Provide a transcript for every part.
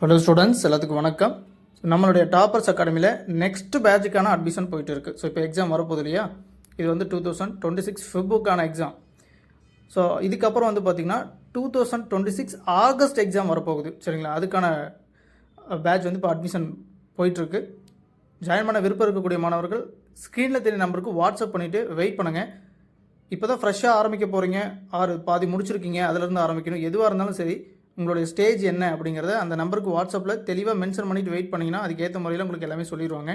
Hello students எல்லாத்துக்கும் வணக்கம். நம்மளுடைய டாப்பர்ஸ் அகாடமியில் நெக்ஸ்ட் பேட்சுக்கான அட்மிஷன் போயிட்டு இருக்குது ஸோ இப்போ எக்ஸாம் வரப்போகுது இல்லையா? இது வந்து டூ தௌசண்ட் டுவெண்ட்டி சிக்ஸ் ஃபிப்புக்கான எக்ஸாம் ஸோ இதுக்கப்புறம் வந்து பார்த்திங்கன்னா two thousand twenty six August exam வரப்போகுது. சரிங்களா? அதுக்கான பேட்ச் வந்து இப்போ அட்மிஷன் போயிட்டுருக்கு. ஜாயின் பண்ண விருப்பம் இருக்கக்கூடிய மாணவர்கள் ஸ்க்ரீனில் தெரிய நம்பருக்கு வாட்ஸ்அப் பண்ணிவிட்டு வெயிட் பண்ணுங்கள் இப்போ தான் ஃப்ரெஷ்ஷாக ஆரம்பிக்க போகிறீங்க ஆறு பாதி முடிச்சிருக்கீங்க. அதிலிருந்து ஆரம்பிக்கணும். எதுவாக இருந்தாலும் சரி உங்களுடைய ஸ்டேஜ் என்ன அப்படிங்கிறத அந்த நம்பருக்கு வாட்ஸ்அப்பில் தெளிவாக மென்ஷன் பண்ணிவிட்டு வெயிட் பண்ணிங்கன்னா அதுக்கேற்ற முறையில் உங்களுக்கு எல்லாமே சொல்லிடுவாங்க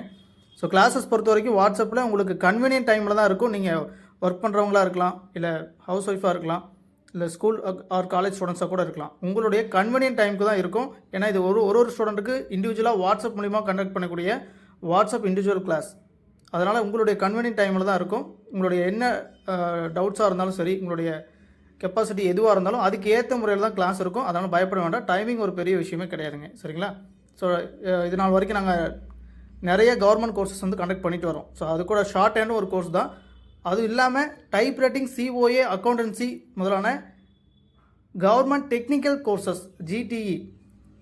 ஸோ கிளாஸஸ் பொறுத்த வரைக்கும் வாட்ஸ்அப்பில் உங்களுக்கு கன்வீனியன்ட் டைமில் தான் இருக்கும். நீங்கள் ஒர்க் பண்ணுறவங்களா இருக்கலாம் இல்லை ஹவுஸ் ஒய்ஃபாக இருக்கலாம் இல்லை ஸ்கூல் ஆர் காலேஜ் ஸ்டூடெண்ட்ஸாக கூட இருக்கலாம். உங்களுடைய கன்வீனியன்ட் டைமுக்கு தான் இருக்கும். ஏன்னா இது ஒரு ஒரு ஒரு ஸ்டூடெண்ட்டுக்கு இண்டிவிஜுவலாக வாட்ஸ்அப் மூலிமா கண்டக்ட் பண்ணக்கூடிய வாட்ஸ்அப் இண்டிவிஜுவல் கிளாஸ் அதனால் உங்களுடைய கன்வீனியன்ட் டைமில் தான் இருக்கும். உங்களுடைய என்ன டவுட்ஸாக இருந்தாலும் சரி உங்களுடைய கெப்பாசிட்டி எதுவாக இருந்தாலும் அதுக்கு ஏற்ற முறையில் தான் கிளாஸ் இருக்கும். அதனால் பயப்பட வேண்டாம். டைமிங் ஒரு பெரிய விஷயமே கிடையாதுங்க. சரிங்களா? ஸோ இது நாள் வரைக்கும் நாங்கள் நிறைய கவர்மெண்ட் கோர்சஸ் வந்து கண்டக்ட் பண்ணிட்டு வரோம். ஸோ அது கூட ஷார்ட் ஹேண்ட் ஒரு கோர்ஸ் தான். அதுவும் இல்லாமல் டைப் ரைட்டிங் சிஓஏ அக்கௌண்டன்சி முதலான government technical courses GTE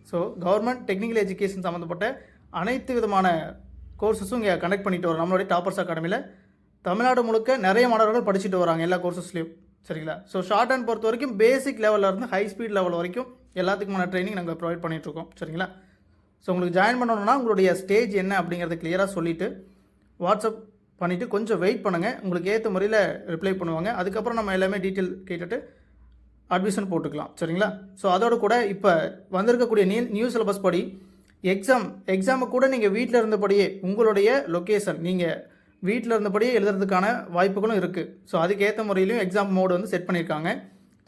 so government technical education சம்மந்தப்பட்ட அனைத்து விதமான கோர்சஸும் இங்கே கண்டக்ட் பண்ணிட்டு வரோம். நம்மளுடைய டாப்பர்ஸ் அகாடமியில் தமிழ்நாடு முழுக்க நிறைய மாணவர்கள் படிச்சுட்டு வராங்க எல்லா கோர்சஸ்லேயும் சரிங்களா? ஸோ ஷார்ட் ஹேண்ட் பொறுத்த வரைக்கும் பேசிக் லெவலில் இருந்து ஹை ஸ்பீட் லெவல் வரைக்கும் எல்லாத்துக்குமான ட்ரைனிங் நாங்கள் ப்ரொவைட் பண்ணிகிட்ருக்கோம் சரிங்களா? ஸோ உங்களுக்கு ஜாயின் பண்ணணும்னா உங்களுடைய ஸ்டேஜ் என்ன அப்படிங்கிறத கிளியராக சொல்லிவிட்டு வாட்ஸ்அப் பண்ணிவிட்டு கொஞ்சம் வெயிட் பண்ணுங்கள் உங்களுக்கு ஏற்ற முறையில் ரிப்ளை பண்ணுவாங்க. அதுக்கப்புறம் நம்ம எல்லாமே டீட்டெயில் கேட்டுட்டு அட்மிஷன் போட்டுக்கலாம். சரிங்களா? ஸோ அதோட கூட இப்போ வந்திருக்கக்கூடிய நியூ நியூ சிலபஸ் படி எக்ஸாம் எக்ஸாமை கூட நீங்கள் வீட்டில் இருந்தபடியே உங்களுடைய லொக்கேஷன் நீங்கள் வீட்டில் இருந்தபடியே எழுதுறதுக்கான வாய்ப்புகளும் இருக்குது ஸோ அதுக்கேற்ற முறையிலையும் எக்ஸாம் மோடு வந்து செட் பண்ணியிருக்காங்க.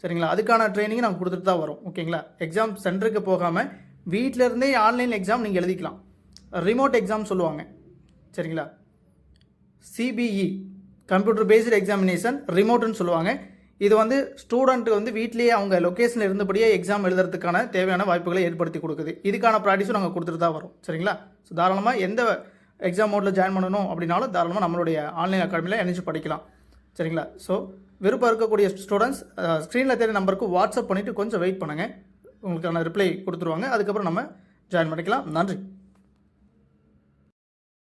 சரிங்களா? அதுக்கான ட்ரைனிங் நாங்கள் கொடுத்துட்டு தான் வரோம். ஓகேங்களா எக்ஸாம் சென்டருக்கு போகாமல் வீட்டில் இருந்தே ஆன்லைன் எக்ஸாம் நீங்கள் எழுதிக்கலாம். ரிமோட் எக்ஸாம் சொல்லுவாங்க. சரிங்களா? சிபிஇ கம்ப்யூட்டர் பேஸ்டு எக்ஸாமினேஷன் ரிமோட்டுன்னு சொல்லுவாங்க. இது வந்து ஸ்டூடெண்ட்டு வந்து வீட்லேயே அவங்க லொக்கேஷனில் இருந்தபடியே எக்ஸாம் எழுதுறதுக்கான தேவையான வாய்ப்புகளை ஏற்படுத்தி கொடுக்குது. இதுக்கான ப்ராக்டிஸும் நாங்கள் கொடுத்துட்டு தான் வரோம். சரிங்களா? ஸோ தாராளமாக எந்த எக்ஸாம் மோட்டில் ஜாயின் பண்ணணும் அப்படின்னாலும் தாராளமாக நம்மளுடைய ஆன்லைன் அகாடமியில் இணைச்சு படிக்கலாம். சரிங்களா? ஸோ விருப்பம் இருக்கக்கூடிய ஸ்டூடெண்ட்ஸ் ஸ்க்ரீனில் தெரிய நம்பருக்கு வாட்ஸ்அப் பண்ணிவிட்டு கொஞ்சம் வெயிட் பண்ணுங்கள் உங்களுக்கான ரிப்ளை கொடுத்துருவாங்க. அதுக்கப்புறம் நம்ம ஜாயின் பண்ணிக்கலாம். நன்றி.